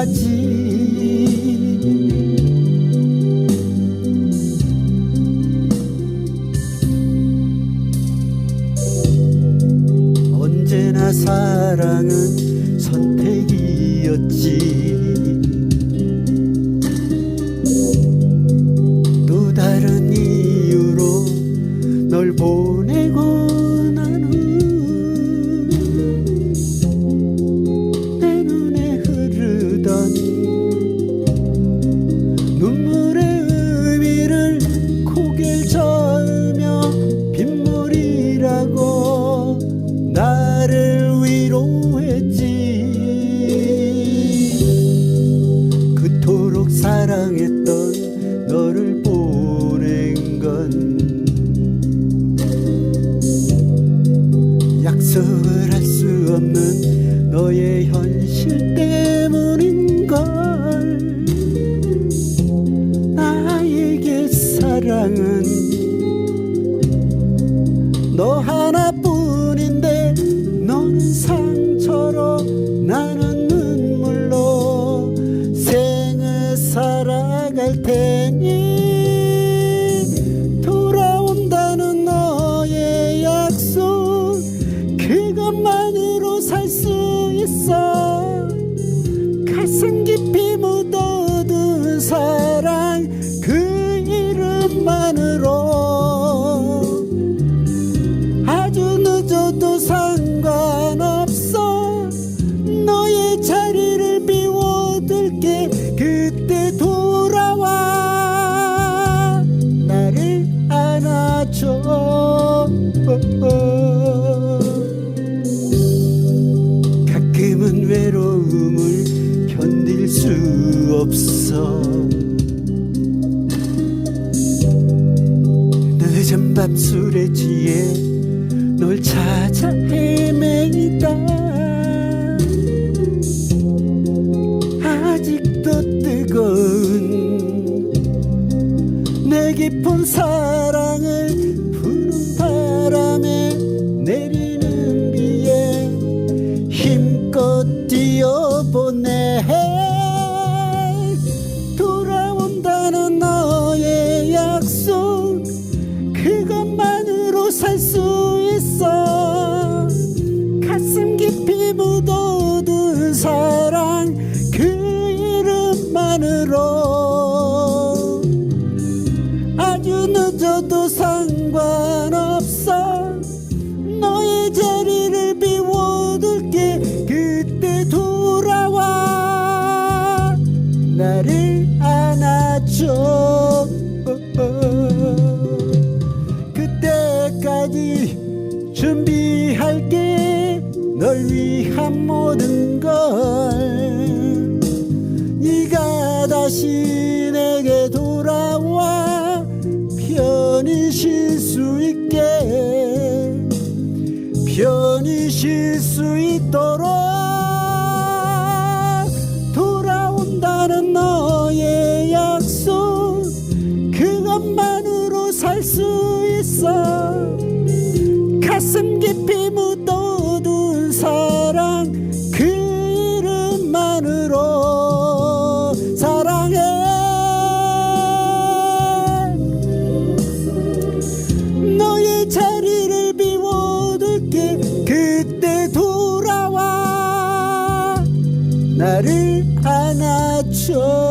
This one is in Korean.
가지. 언제나 사랑은 선택이었지. 또 다른 이유로 널 보내고 약속을 할 수 없는 너의 늦어도 상관없어. 너의 자리를 비워둘게. 그때 돌아와. 나를 안아줘. 가끔은 외로움을 견딜 수 없어. 늦은 밤 술에 취해 널 찾아 헤매이다. 아직도 뜨거운 내 깊은 사랑 이름만으로 아주 늦어도 상관없어. 너의 자리를 비워둘게. 그때 돌아와. 나를 안아줘. 그때까지 준비할게. 널 위한 모든 걸. 네가 내게 돌아와 편히 쉴 수 있게 편히 쉴 수 있도록 돌아온다는 너의 약속 그것만으로 살 수 있어. 가슴 깊이 나를 안아줘.